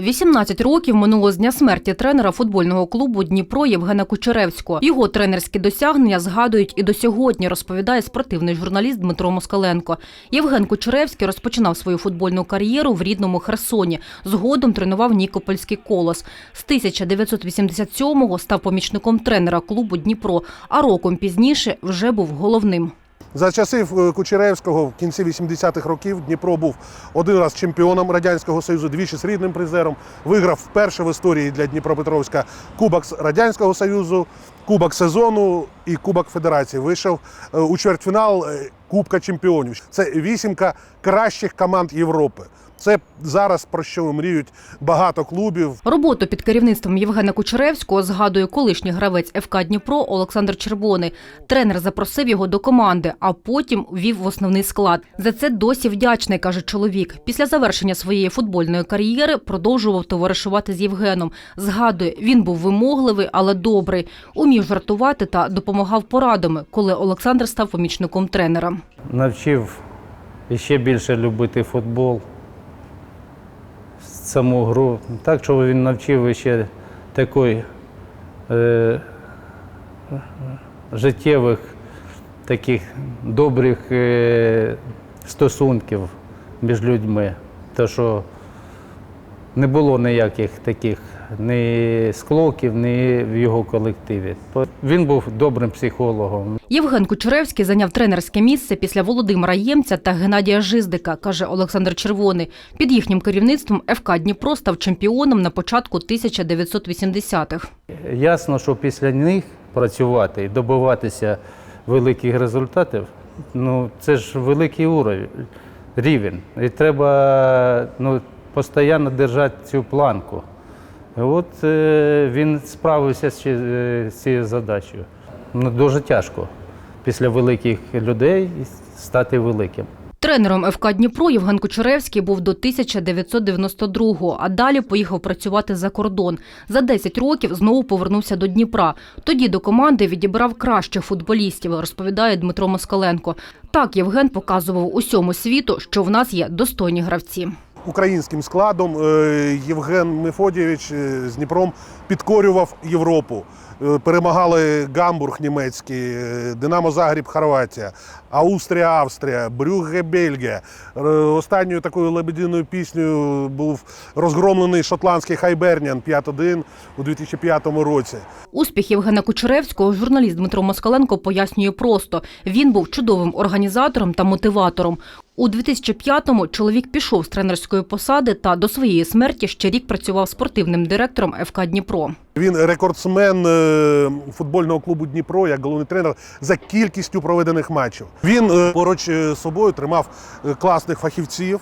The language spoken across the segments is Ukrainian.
18 років минуло з дня смерті тренера футбольного клубу Дніпро Євгена Кучеревського. Його тренерські досягнення згадують і до сьогодні, розповідає спортивний журналіст Дмитро Москаленко. Євген Кучеревський розпочинав свою футбольну кар'єру в рідному Херсоні. Згодом тренував Нікопольський колос. З 1987-го став помічником тренера клубу Дніпро, а роком пізніше вже був головним. За часів е, Кучеревського в кінці 80-х років Дніпро був один раз чемпіоном Радянського Союзу, двічі срібним призером. Виграв вперше в історії для Дніпропетровська Кубок Радянського Союзу, Кубок сезону і Кубок Федерації. Вийшов е, у чвертьфінал е, Кубка чемпіонів. Це вісімка кращих команд Європи. Це зараз про що мріють багато клубів. Роботу під керівництвом Євгена Кучеревського згадує колишній гравець ФК Дніпро Олександр Червоний. Тренер запросив його до команди, а потім ввів в основний склад. За це досі вдячний, каже чоловік. Після завершення своєї футбольної кар'єри продовжував товаришувати з Євгеном. Згадує, він був вимогливий, але добрий, умів жартувати та допомагав порадами, коли Олександр став помічником тренера. навчив ще більше любити футбол, саму гру. Так, що він навчив ще такої е, життєвих, таких добрих е, стосунків між людьми. То, що не було ніяких таких ні склоків, ні в його колективі. Він був добрим психологом. Євген Кучеревський зайняв тренерське місце після Володимира Ємця та Геннадія Жиздика, каже Олександр Червоний. Під їхнім керівництвом ФК Дніпро став чемпіоном на початку 1980-х. Ясно, що після них працювати і добиватися великих результатів, ну це ж великий уровень, рівень. І треба ну, постійно держати цю планку. От е, він справився е, з цією задачею. Ну, дуже тяжко після великих людей стати великим. Тренером ФК Дніпро Євген Кучеревський був до 1992-го, а далі поїхав працювати за кордон. За 10 років знову повернувся до Дніпра. Тоді до команди відібрав кращих футболістів, розповідає Дмитро Москаленко. Так Євген показував усьому світу, що в нас є достойні гравці. Українським складом е, Євген Мефодійович е, з Дніпром підкорював Європу. Е, Перемагали Гамбург німецький, Динамо Загріб Хорватія, Австрія, Австрія, Брюгге, Бельгія. Останньою такою лебединою піснею був розгромлений шотландський Хайберніан 5-1 у 2005 році. Успіх Євгена Кучеревського журналіст Дмитро Москаленко пояснює просто. Він був чудовим організатором та мотиватором. У 2005-му чоловік пішов з тренерської посади та до своєї смерті ще рік працював спортивним директором ФК Дніпро. Він рекордсмен е, футбольного клубу Дніпро як головний тренер за кількістю проведених матчів. Він е, поруч е, з собою тримав класних фахівців,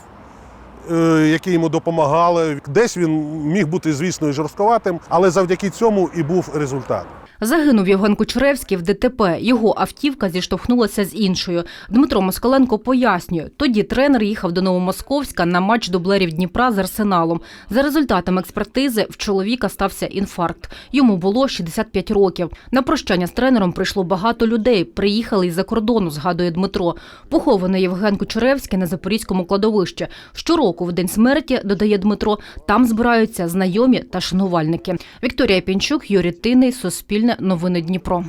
які йому допомагали. Десь він міг бути, звісно, і жорстковатим, але завдяки цьому і був результат. Загинув Євген Кучеревський в ДТП. Його автівка зіштовхнулася з іншою. Дмитро Москаленко пояснює, тоді тренер їхав до Новомосковська на матч дублерів Дніпра з Арсеналом. За результатами експертизи в чоловіка стався інфаркт. Йому було 65 років. На прощання з тренером прийшло багато людей. Приїхали із-за кордону, згадує Дмитро. Похований Євген Кучеревський на Запорізькому кладовищі. Щороку в день смерті, додає Дмитро, там збираються знайомі та шанувальники. Вікторія Пінчук, Юрій Тиний, Суспільне новини Дніпро.